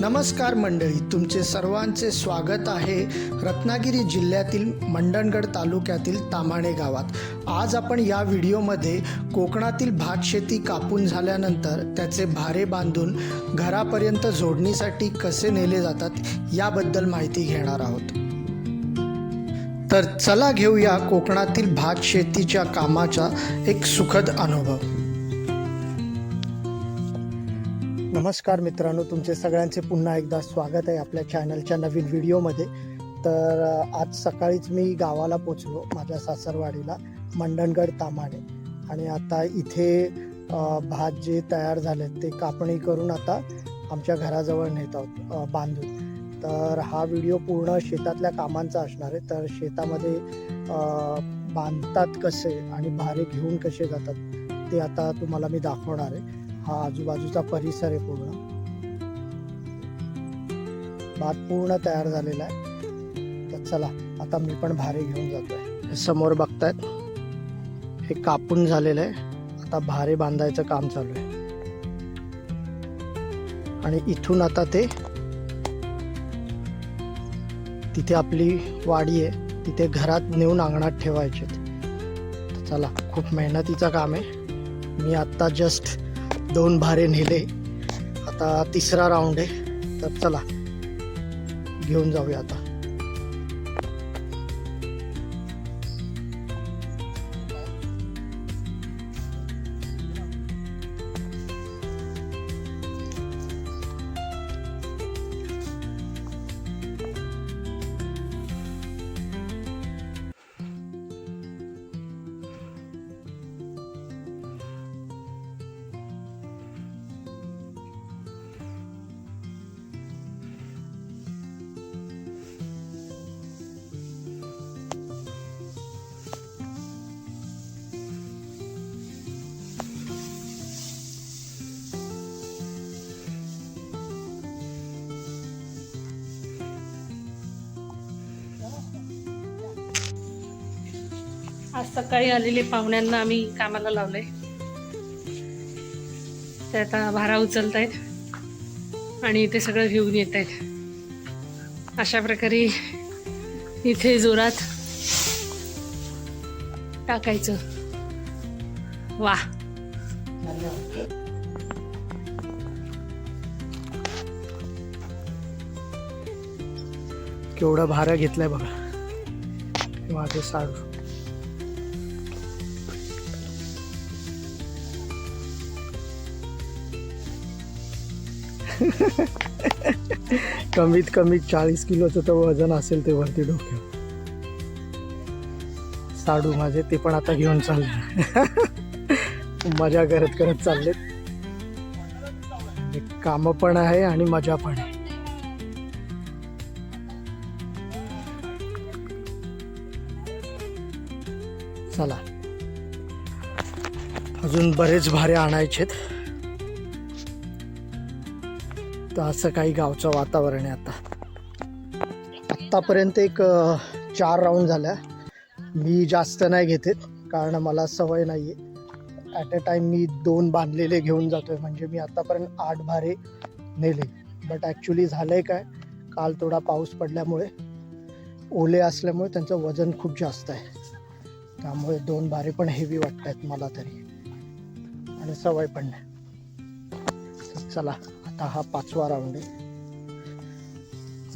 नमस्कार मंडळी तुमचे सर्वांचे स्वागत आहे रत्नागिरी जिल्ह्यातील मंडणगड तालुक्यातील तामाणे गावात. आज आपण या व्हिडिओमध्ये कोकणातील भात शेती कापून झाल्यानंतर त्याचे भारे बांधून घरापर्यंत जोडणीसाठी कसे नेले जातात याबद्दल माहिती घेणार आहोत. तर चला घेऊया कोकणातील भात शेतीच्या कामाचा एक सुखद अनुभव. नमस्कार मित्रांनो तुमचे सगळ्यांचे पुन्हा एकदा स्वागत आहे आपल्या चॅनलच्या नवीन व्हिडिओमध्ये तर आज सकाळीच मी गावाला पोचलो माझ्या सासरवाडीला मंडणगड तामाणे आणि आता इथे भात जे तयार झाले ते कापणी करून आता आमच्या घराजवळ नेत आहोत बांधून. तर हा व्हिडिओ पूर्ण शेतातल्या कामांचा असणार आहे. तर शेतामध्ये बांधतात कसे आणि भारे घेऊन कसे जातात ते आता तुम्हाला मी दाखवणार आहे. हा आजूबाजूचा परिसर आहे पूर्ण. भात पूर्ण तयार झालेला आहे. तर चला आता मी पण भारे घेऊन जातोय. समोर बघतायत. हे कापून झालेलं आहे. आता भारे बांधायचं काम चालू आहे. आणि इथून आता ते तिथे आपली वाडी आहे. तिथे घरात नेऊन अंगणात ठेवायचे चला खूप मेहनतीचं काम आहे. मी आत्ता जस्ट दोन भारे नेले. आता तिसरा राऊंड आहे. तर चला घेऊन जाऊया आता. आज सकाळी आलेले पाहुण्यांना आम्ही कामाला लावलंय. ते आता भारा उचलत आहेत आणि ते सगळं घेऊन येत आहेत अशा प्रकारे इथे जोरात टाकायचं. वा. केवढं भारं घेतलाय बघा. माझं साडू कमीत कमी चाळीस किलोचं तर वजन असेल ते वरती डोक्यावर साडू माझे ते पण आता घेऊन चालले. मजा करत करत चाललेत. काम पण आहे आणि मजा पण आहे. चला. अजून बरेच भारे आणायचेत. तर असं काही गावचं वातावरण आहे आता. आत्तापर्यंत एक चार राऊंड झाल्या. मी जास्त नाही घेते कारण मला सवय नाही आहे ॲट अ टाईम मी दोन बांधलेले घेऊन जातोय म्हणजे मी आत्तापर्यंत आठ भारे नेले. बट ॲक्च्युली झालं आहे काय काल थोडा पाऊस पडल्यामुळे ओले असल्यामुळे त्यांचं वजन खूप जास्त आहे. त्यामुळे दोन भारे पण हेवी वाटत आहेत मला तरी. आणि सवय पण नाही. चला. आता हा पाचवा राऊंड आहे.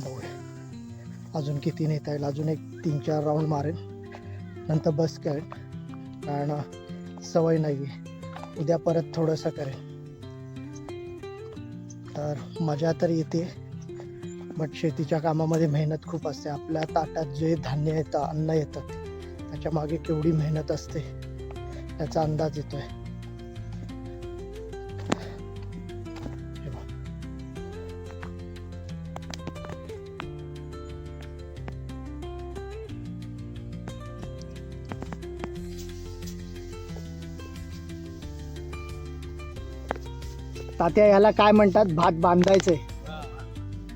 बघूया. अजून किती नेता येईल? अजून एक तीन चार राऊंड मारेन. नंतर बस करेन. कारण सवय नाही आहे उद्या परत थोडंसं करेन. तर मजा तर येते. बट शेतीच्या कामामध्ये मेहनत खूप असते. आपल्या ताटात जे धान्य येतं अन्न येतं त्याच्यामागे केवढी मेहनत असते याचा अंदाज येतो आहे तात्या याला काय म्हणतात? भात बांधायचंय.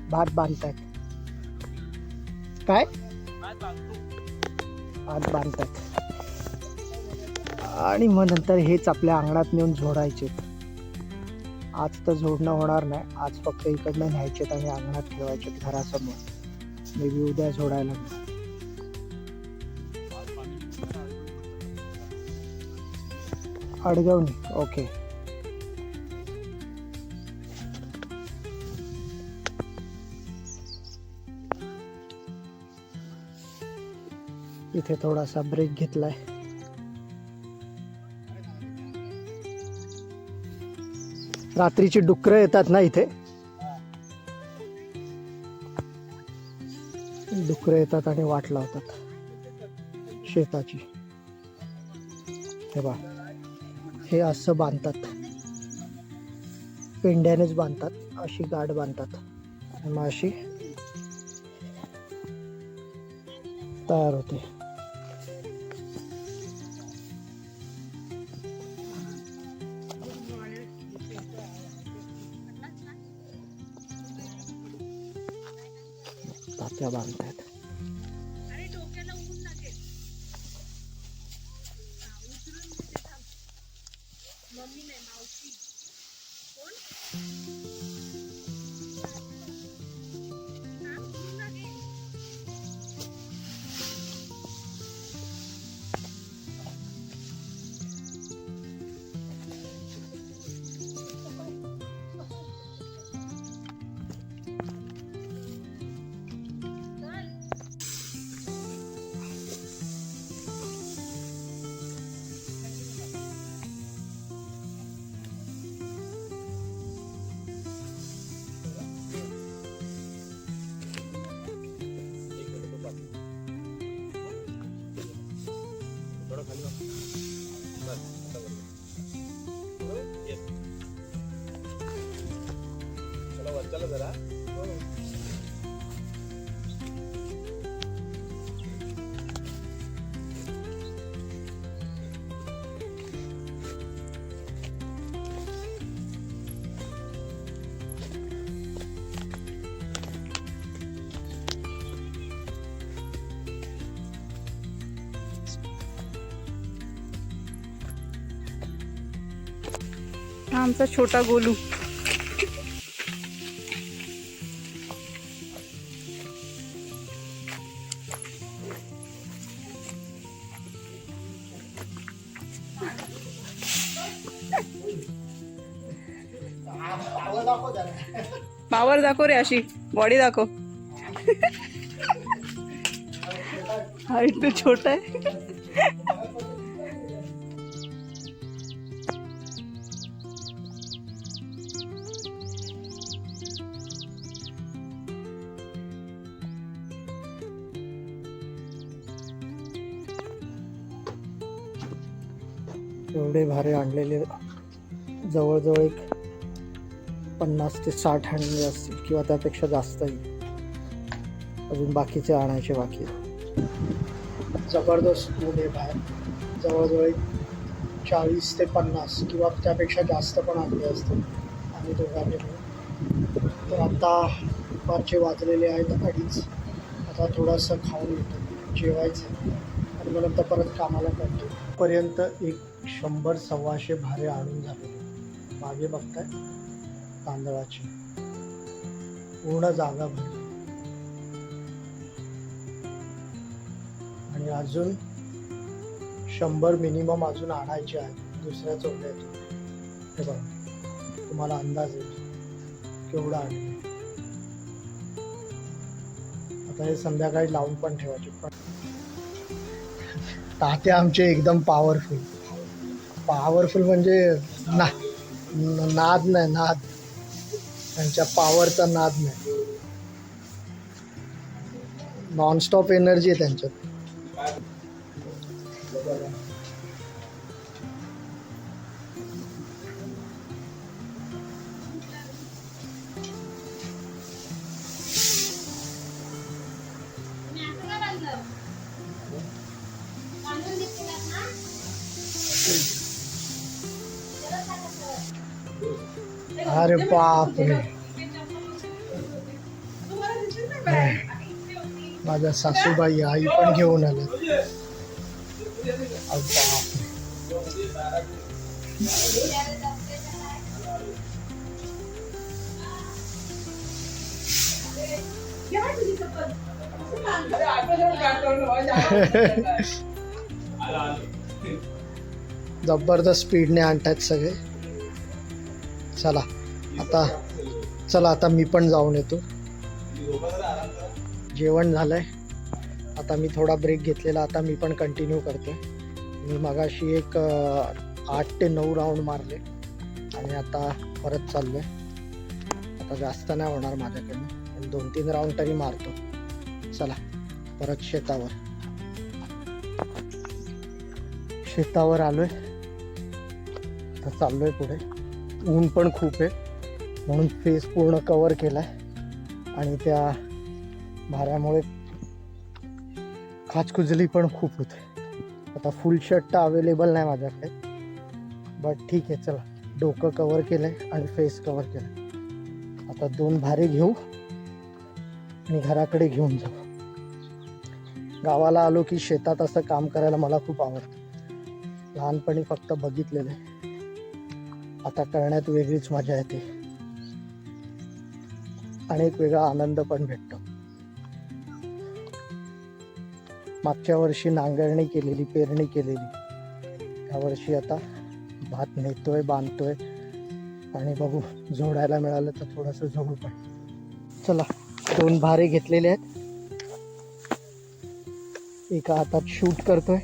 भात बांधतायत काय? भात बांधतात. आणि मग नंतर हेच आपल्या अंगणात नेऊन झोडायचे. आज तर जोडणं होणार नाही. आज फक्त इकडनं न्यायचेत आणि अंगणात ठेवायचे घरासमोर. मे बी उद्या लागणार. अडगवणी. ओके. इथे थोडासा ब्रेक घेतलाय. रात्रीची डुकरं येतात ना इथे? डुकरं येतात आणि वाट लावतात. शेताची. हे बा. हे असं बांधतात. पेंड्यानेच बांधतात. अशी गाठ बांधतात. आणि मग अशी तयार होते. तात्या बांधतायत हा आमचा छोटा गोलू. पावर दाखव रे अशी. बॉडी दाखव. हाईट तो छोटा आहे. एवढे भारे आणलेले जवळजवळ एक पन्नास ते साठ आणले असतील किंवा त्यापेक्षा जास्तही. अजून बाकीचे आणायचे बाकी जबरदस्त ऊन आहे बाहेर जवळजवळ एक चाळीस ते पन्नास किंवा त्यापेक्षा जास्त पण आणले असतील. आम्ही दोघांनी तर आता दुपारचे वाजलेले आहेत अडीच. आता थोडंसं खाऊन येतो. जेवायचं. आणि मग नंतर परत कामाला करतो पर्यंत एक शंभर सव्वाशे भारे आणून झालेले मागे बघताय तांदळाची. पूर्ण जागा भरली. आणि अजून शंभर मिनिमम अजून आणायचे आहेत. दुसऱ्या चोल्यातून हे बघा तुम्हाला अंदाज येतो केवढा आणलं. आता हे संध्याकाळी लावून पण ठेवायचे. पण तात्या आमचे एकदम पॉवरफुल पॉवरफुल म्हणजे ना नाद नाही नाद. त्यांच्या पॉवरचा नाद नाही. नॉनस्टॉप एनर्जी आहे त्यांच्यात. अरे बाप रे. माझ्या सासूबाई आई पण घेऊन आल्या. जबरदस्त स्पीडने आणतात सगळे. चला. आता चला आता मी पण जाऊन येतो. जेवण झालंय. आता मी थोडा ब्रेक घेतलेला आता मी पण कंटिन्यू करतो मी मगाशी एक आठ ते नऊ राऊंड मारले आणि आता परत चाललोय. आता जास्त नाही होणार माझ्याकडनं. दोन तीन राऊंड तरी मारतो. चला परत शेतावर. शेतावर आलोय. आता चाललोय पुढे. ऊन पण खूप आहे. म्हणून फेस पूर्ण कवर केलाय. आणि त्या भाऱ्यामुळे खाचखुजली पण खूप होते. आता फुल शर्ट तर अवेलेबल नाही माझ्याकडे. बट ठीक आहे चला. डोकं कवर केलंय आणि फेस कवर केलंय. आता दोन भारे घेऊ आणि घराकडे घेऊन जाऊ. गावाला आलो की शेतात असं काम करायला मला खूप आवडतं. लहानपणी फक्त बघितलेलं आहे. आता करण्यात वेगळीच मजा येते. आणि एक वेगळा आनंद पण भेटतो. मागच्या वर्षी नांगरणी केलेली पेरणी केलेली. या वर्षी आता भात नेतोय बांधतोय आणि बघू जोडायला मिळालं तर थोडंसं झोडू पण. चला दोन भारे घेतलेले आहेत. एका हातात शूट करतोय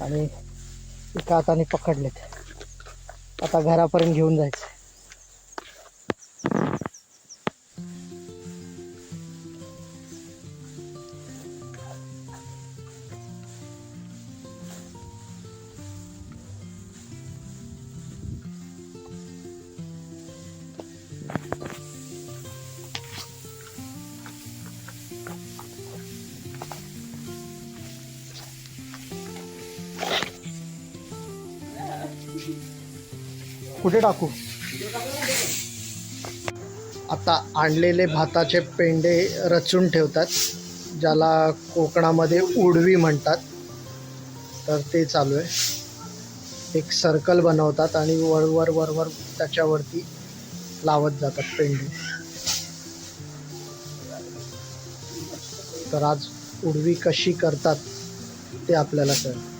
आणि एका हाताने पकडलेत. आता घरापर्यंत घेऊन जायचं कुठे टाकू? आता आणलेले भाताचे पेंडे रचून ठेवतात ज्याला कोकणामध्ये उडवी म्हणतात. तर ते चालू आहे. एक सर्कल बनवतात आणि वरवर वरवर त्याच्यावरती लावत जातात पेंडे. तर आज उडवी कशी करतात ते आपल्याला कळेल.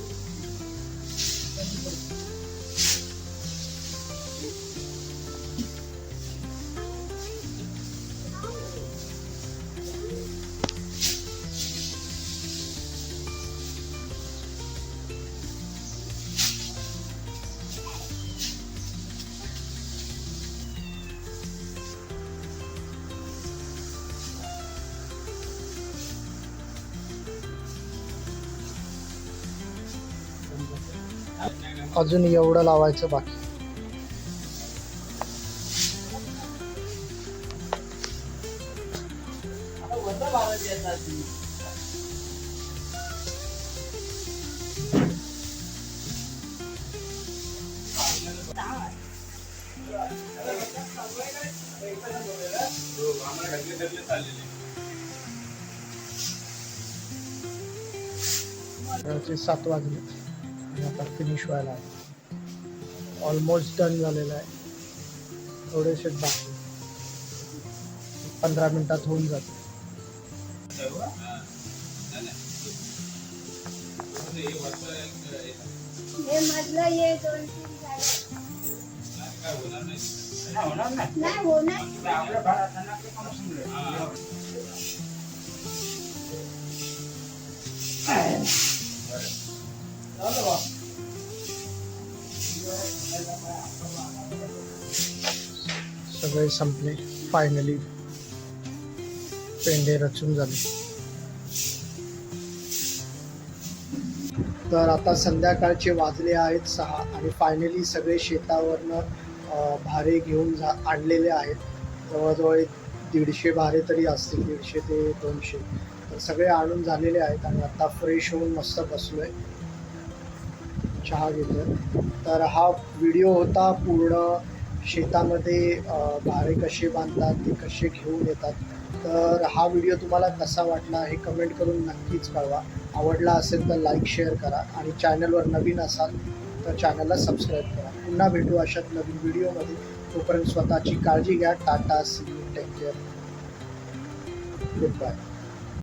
अजून एवढं लावायचं बाकी. रात्री सात वाजले. आणि आता फिनिश व्हायला आहे ऑलमोस्ट डन झालेलं आहे थोडेसे बाकी। पंधरा मिनिटात होऊन जाते हे मधलं ये दोन तीन झाले नाही होणार सगळे संपले. फायनली पेंडे रचून झाले. तर आता संध्याकाळचे वाजले आहेत सहा आणि फायनली सगळे शेतावरनं भारे घेऊन जा आणलेले आहेत. जवळजवळ एक दीडशे भारे तरी असतील दीडशे ते दोनशे. तर सगळे आणून झालेले आहेत आणि आता फ्रेश होऊन मस्त बसलो आहे चहा घेतोय. तर हा व्हिडिओ होता पूर्ण शेतामध्ये अं, बारे कसे बांधतात ते कसे घेऊन येतात. तर हा व्हिडिओ तुम्हाला कसा वाटला हे कमेंट करून नक्कीच कळवा. आवडला असेल तर लाईक शेअर करा आणि चॅनलवर नवीन असाल तर चॅनलला सबस्क्राईब करा. पुन्हा भेटू अशात नवीन व्हिडिओमध्ये. तोपर्यंत स्वतःची काळजी घ्या. Tata see take care. Good bye